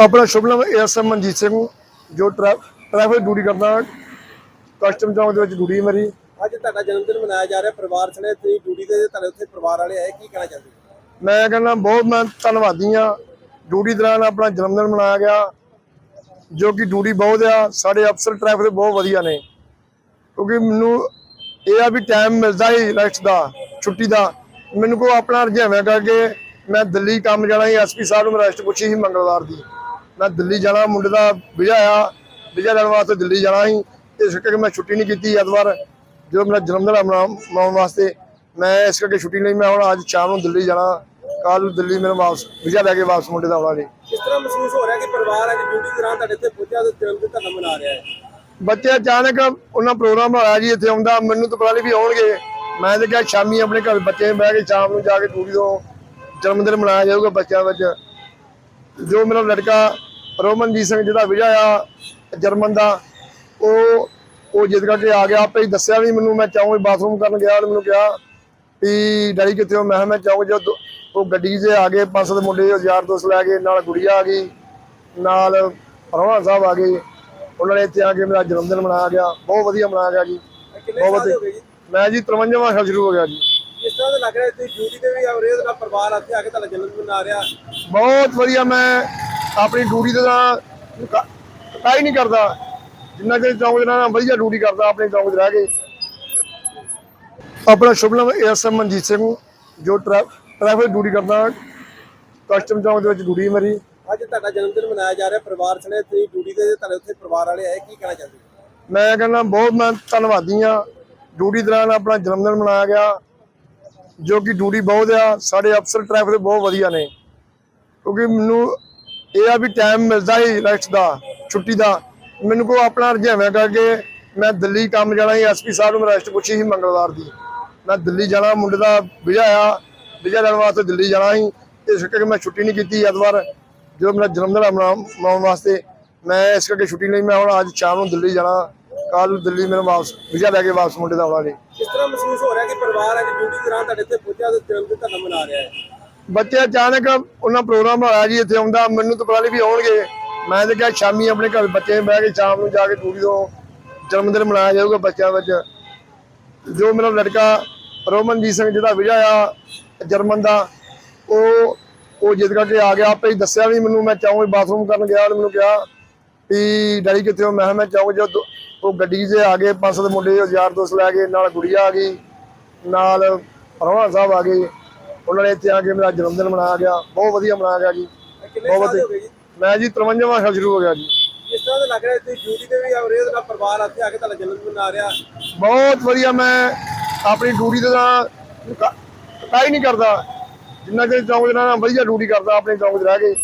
ਆਪਣਾ ਸ਼ੁਭ ਨਾਮ ਐਸਐਮ ਮਨਜੀਤ ਸਿੰਘ ਜੋ ਟਰੈ- ਟ੍ਰੈਫਿਕ ਡਿਊਟੀ ਕਰਦਾ ਕਸਟਮ ਚੌਂਕ ਦੇ ਵਿੱਚ ਡਿਊਟੀ ਮੇਰੀ। ਅੱਜ ਤੁਹਾਡਾ ਜਨਮ ਦਿਨ ਮਨਾਇਆ ਜਾ ਰਿਹਾ ਪਰਿਵਾਰ ਸਣੇ ਤੁਸੀਂ ਡਿਊਟੀ ਤੇ ਤੁਹਾਡੇ ਉੱਥੇ ਪਰਿਵਾਰ ਵਾਲੇ ਆਏ ਕੀ ਕਹਿਣਾ ਚਾਹੁੰਦੇ? ਮੈਂ ਕਹਿੰਦਾ ਬਹੁਤ ਮੈਂ ਧੰਨਵਾਦੀ ਆ ਡਿਊਟੀ ਦੌਰਾਨ ਆਪਣਾ ਜਨਮ ਦਿਨ ਮਨਾਇਆ ਗਿਆ ਜੋ ਕਿ ਡਿਊਟੀ ਬਹੁਤ ਆ। ਸਾਡੇ ਅਫਸਰ ਟ੍ਰੈਫਿਕ ਦੇ ਬਹੁਤ ਵਧੀਆ ਨੇ। ਕਿਉਂਕਿ ਮੈਨੂੰ ਇਹ ਆ ਵੀ ਟਾਈਮ ਮਿਲਦਾ ਹੀ ਰੈਸਟ ਦਾ ਛੁੱਟੀ ਦਾ। ਮੈਨੂੰ ਕੋ ਆਪਣਾ ਰੁਝੇਵਾਂ ਕਰਕੇ ਮੈਂ ਦਿੱਲੀ ਕੰਮ ਜਾਣਾ ਸੀ ਐਸਪੀ ਸਾਹਿਬ ਨੂੰ ਰੈਸਟ ਪੁੱਛੀ ਸੀ ਮੰਗਲਵਾਰ ਦੀ। ਮੈਂ ਦਿੱਲੀ ਜਾਣਾ ਮੁੰਡੇ ਦਾ ਵਿਜਾ ਆ ਵਿਜਾ ਲੈਣ ਵਾਸਤੇ ਦਿੱਲੀ ਜਾਣਾ ਸੀ ਇਸ ਕਰਕੇ ਮੈਂ ਛੁੱਟੀ ਨਹੀਂ ਕੀਤੀ ਐਤਵਾਰ ਜਦੋਂ ਮੇਰਾ ਜਨਮ ਦਿਨ ਮਨਾ- ਮਨਾਉਣ ਵਾਸਤੇ ਮੈਂ ਇਸ ਕਰਕੇ ਛੁੱਟੀ ਨਹੀਂ ਮੈਂ ਹੁਣ ਅੱਜ ਸ਼ਾਮ ਨੂੰ ਦਿੱਲੀ ਜਾਣਾ ਕੱਲ ਨੂੰ ਦਿੱਲੀ ਮੇਰੇ ਵਾਪਸ ਵਿਜਾ ਲੈ ਕੇ ਵਾਪਸ ਮੁੰਡੇ ਦਾ ਆਉਣਾ ਜੀ। ਕਿਸ ਤਰ੍ਹਾਂ ਮਹਿਸੂਸ ਹੋ ਰਿਹਾ ਕਿ ਪਰਿਵਾਰ ਅੱਜ ਡਿਊਟੀ ਦੌਰਾਨ ਤੁਹਾਡੇ ਇੱਥੇ ਪਹੁੰਚਿਆ ਤੇ ਜਨਮ ਦਿਨ ਤੁਹਾਡਾ ਮਨਾ ਰਿਹਾ ਹੈ? ਬੱਚੇ ਅਚਾਨਕ ਉਹਨਾਂ ਪ੍ਰੋਗਰਾਮ ਹੋਇਆ ਜੀ ਇੱਥੇ ਆਉਂਦਾ ਮੈਨੂੰ ਤਾਂ ਪਤਾ ਨਹੀਂ ਵੀ ਆਉਣਗੇ। ਮੈਂ ਤਾਂ ਕਿਹਾ ਸ਼ਾਮੀ ਆਪਣੇ ਘਰ ਬੱਚੇ ਬਹਿ ਕੇ ਸ਼ਾਮ ਨੂੰ ਜਾ ਕੇ ਡਿਊਟੀ ਤੋਂ ਜਨਮ ਦਿਨ ਮਨਾਇਆ ਜਾਊਗਾ ਬੱਚਿਆਂ ਵਿੱਚ। ਜੋ ਮੇਰਾ ਲੜਕਾ ਰੋਮਨਜੀਤ ਸਿੰਘ ਜਿਹਦਾ ਵਿਜਾ ਆ ਜਰਮਨ ਦਾ ਉਹ ਉਹ ਜਿੱਦ ਕਰਕੇ ਆ ਗਿਆ। ਆਪੇ ਹੀ ਦੱਸਿਆ ਵੀ ਮੈਨੂੰ ਮੈਂ ਚਾਹੂੰ ਬਾਥਰੂਮ ਕਰਨ ਗਿਆ ਉਹਨੇ ਮੈਨੂੰ ਕਿਹਾ ਵੀ ਡੈਡੀ ਕਿੱਥੇ ਹੋ? ਮੈਂ ਮੈਂ ਚਾਹੂੰ ਜੋ ਉਹ ਗੱਡੀ 'ਚ ਆ ਗਏ ਪੰਜ ਸੱਤ ਮੁੰਡੇ ਯਾਰ ਦੋਸਤ ਲੈ ਕੇ ਨਾਲ ਗੁੜੀਆ ਆ ਗਈ ਨਾਲ ਰੋਹਣਾ ਸਾਹਿਬ ਆ ਗਏ। ਉਹਨਾਂ ਨੇ ਇੱਥੇ ਆ ਕੇ ਮੇਰਾ ਜਨਮ ਦਿਨ ਮਨਾਇਆ ਗਿਆ। ਬਹੁਤ ਵਧੀਆ ਮਨਾਇਆ ਗਿਆ ਜੀ। ਬਹੁਤ ਜੀ? ਮੈਂ ਜੀ 53ਵਾਂ ਸਾਲ ਸ਼ੁਰੂ ਹੋ ਗਿਆ ਜੀ। ਕਿਸ ਤਰ੍ਹਾਂ ਦਾ ਲੱਗ ਰਿਹਾ ਤੁਸੀਂ ਡਿਊਟੀ ਤੇ ਵੀ ਆ ਰਹੇ ਹੋ ਪਰਿਵਾਰ ਇੱਥੇ ਆ ਕੇ ਤੁਹਾਡਾ ਜਨਮ ਦਿਨ ਮਨਾ ਰਿਹਾ। ਬਹੁਤ ਵਧੀਆ ਮੈਂ ਆਪਣੀ ਡਿਊਟੀ ਤੇ ਤਾਂ ਕਾਈ ਨਹੀਂ ਕਰਦਾ। ਜਿੰਨਾ ਕਿ ਚੌਂਕ ਦੇ ਨਾਲ ਵਧੀਆ ਡਿਊਟੀ ਕਰਦਾ ਆਪਣੇ ਚੌਂਕ 'ਚ ਰਹਿ ਕੇ। ਆਪਣਾ ਸ਼ੁਭ ਨਾਮ ਐਸਐਮ ਮਨਜੀਤ ਸਿੰਘ ਜੋ ਟਰੈ- ਟ੍ਰੈਫਿਕ ਡਿਊਟੀ ਕਰਦਾ। ਕਸਟਮ ਚੌਂਕ ਦੇ ਵਿੱਚ ਡਿਊਟੀ ਮੇਰੀ। ਅੱਜ ਤੁਹਾਡਾ ਜਨਮ ਦਿਨ ਮਨਾਇਆ ਜਾ ਰਿਹਾ। ਪਰਿਵਾਰ ਸਣੇ ਤੁਸੀਂ ਡਿਊਟੀ ਤੇ ਤੁਹਾਡੇ ਉੱਥੇ ਪਰਿਵਾਰ ਵਾਲੇ ਆਏ। ਕੀ ਕਹਿਣਾ ਚਾਹੁੰਦੇ? ਮੈਂ ਕਹਿੰਦਾ ਬਹੁਤ ਮੈਂ ਧੰਨਵਾਦੀ ਆ ਡਿਊਟੀ ਦੌਰਾਨ ਆਪਣਾ ਜਨਮ ਦਿਨ ਮਨਾਇਆ ਗਿਆ। ਜੋ ਕਿ ਡਿਊਟੀ ਬਹੁਤ ਆ। ਸਾਡੇ ਅਫਸਰ ਟ੍ਰੈਫਿਕ ਦੇ ਬਹੁਤ ਵਧੀਆ ਨੇ। ਕਿਉਂਕਿ ਮੈਨੂੰ ਇਹ ਆ ਵੀ ਟਾਈਮ ਮਿਲਦਾ ਹੀ ਰੈਸਟ ਦਾ, ਛੁੱਟੀ ਦਾ। ਮੈਨੂੰ ਕੋ ਆਪਣਾ ਰੁਝੇਵਾਂ ਕਰਕੇ ਮੈਂ ਦਿੱਲੀ ਕੰਮ ਜਾਣਾ ਸੀ ਐਸਪੀ ਸਾਹਿਬ ਨੂੰ ਰੈਸਟ ਪੁੱਛੀ ਸੀ ਮੰਗਲਵਾਰ ਦੀ। ਮੈਂ ਦਿੱਲੀ ਜਾਣਾ, ਮੁੰਡੇ ਦਾ ਵਿਜਾ ਆ ਵਿਜਾ ਲੈਣ ਵਾਸਤੇ ਦਿੱਲੀ ਜਾਣਾ ਸੀ। ਇਸ ਕਰਕੇ ਮੈਂ ਛੁੱਟੀ ਨਹੀਂ ਕੀਤੀ ਐਤਵਾਰ। ਜਦੋਂ ਮੇਰਾ ਜਨਮ ਦਿਨ ਮਨਾਉਣ ਵਾਸਤੇ ਮੈਂ ਇਸ ਕਰਕੇ ਛੁੱਟੀ ਨਹੀਂ ਮੈਂ ਹੁਣ ਅੱਜ ਸ਼ਾਮ ਨੂੰ ਦਿੱਲੀ ਜਾਣਾ ਕੱਲ ਨੂੰ ਦਿੱਲੀ ਮੇਰੇ ਵਾਪਸ ਵਿਜਾ ਲੈ ਕੇ ਵਾਪਸ ਮੁੰਡੇ ਦਾ ਆਉਣਾ ਜੀ। ਕਿਸ ਤਰ੍ਹਾਂ ਮਹਿਸੂਸ ਹੋ ਰਿਹਾ ਕਿ ਪਰਿਵਾਰ ਅੱਜ ਡਿਊਟੀ ਦੌਰਾਨ ਤੁਹਾਡੇ ਇੱਥੇ ਪਹੁੰਚਿਆ ਤੇ ਜਨਮ ਦਿਨ ਤੁਹਾਡਾ ਮਨਾ ਰਿਹਾ ਹੈ? ਬੱਚੇ ਅਚਾਨਕ ਉਹਨਾਂ ਪ੍ਰੋਗਰਾਮ ਆਇਆ ਜੀ, ਇੱਥੇ ਆਉਂਦਾ, ਮੈਨੂੰ ਤਾਂ ਪਤਾ ਨਹੀਂ ਵੀ ਆਉਣਗੇ। ਮੈਂ ਤਾਂ ਕਿਹਾ ਸ਼ਾਮੀ ਆਪਣੇ ਘਰ ਬੱਚੇ ਬਹਿ ਕੇ ਸ਼ਾਮ ਨੂੰ ਜਾ ਕੇ ਡਿਊਟੀ ਤੋਂ ਜਨਮ ਦਿਨ ਮਨਾਇਆ ਜਾਊਗਾ ਬੱਚਿਆਂ ਵਿੱਚ। ਜੋ ਮੇਰਾ ਲੜਕਾ ਰੋਮਨਜੀਤ ਸਿੰਘ ਜਿਹਦਾ ਵਿਜਾ ਆ, ਜਰਮਨ ਦਾ, ਉਹ ਉਹ ਜਿੱਦ ਕਰਕੇ ਆ ਗਿਆ। ਆਪੇ ਹੀ ਦੱਸਿਆ ਵੀ ਮੈਨੂੰ, ਮੈਂ ਚਾਹੂੰ ਬਾਥਰੂਮ ਕਰਨ ਗਿਆ ਉਹਨੇ ਮੈਨੂੰ ਕਿਹਾ ਵੀ ਡੈਡੀ ਕਿੱਥੇ ਹੋ? ਮੈਂ ਕਿਹਾ ਮੈਂ ਚਾਹੂੰ ਜੋ ਉਹ ਗੱਡੀ 'ਚ ਆ ਗਏ, ਪੰਜ ਸੱਤ ਮੁੰਡੇ ਯਾਰ ਦੋਸਤ ਲੈ ਕੇ ਨਾਲ ਗੁੜੀਆ ਆ ਗਈ, ਨਾਲ ਰੋਹਣਾ ਸਾਹਿਬ ਆ ਗਏ। ਉਹਨਾਂ ਨੇ ਇੱਥੇ ਆ ਕੇ ਮੇਰਾ ਜਨਮ ਦਿਨ ਮਨਾਇਆ ਗਿਆ। ਬਹੁਤ ਵਧੀਆ ਮਨਾਇਆ ਗਿਆ ਜੀ। ਕਿੰਨੇ ਬਹੁਤ ਸਾਲ ਦੇ ਹੋ ਗਏ ਜੀ? ਮੈਂ ਜੀ 53ਵਾਂ ਸਾਲ ਸ਼ੁਰੂ ਹੋ ਗਿਆ ਜੀ। ਕਿਸ ਤਰ੍ਹਾਂ ਦਾ ਲੱਗ ਰਿਹਾ ਤੁਸੀਂ ਡਿਊਟੀ ਤੇ ਵੀ ਆ ਰਹੇ ਹੋ ਤੇ ਨਾਲ ਪਰਿਵਾਰ ਇੱਥੇ ਆ ਕੇ ਤੁਹਾਡਾ ਜਨਮ ਦਿਨ ਮਨਾ ਰਿਹਾ। ਬਹੁਤ ਵਧੀਆ ਮੈਂ ਆਪਣੀ ਡਿਊਟੀ ਤੇ ਤਾਂ ਕਾਈ ਨਹੀਂ ਕਰਦਾ। ਜਿੰਨਾ ਕਿ ਚੌਂਕ ਦੇ ਨਾਲ ਵਧੀਆ ਡਿਊਟੀ ਕਰਦਾ ਆਪਣੇ ਚੌਂਕ 'ਚ ਰਹਿ ਕੇ।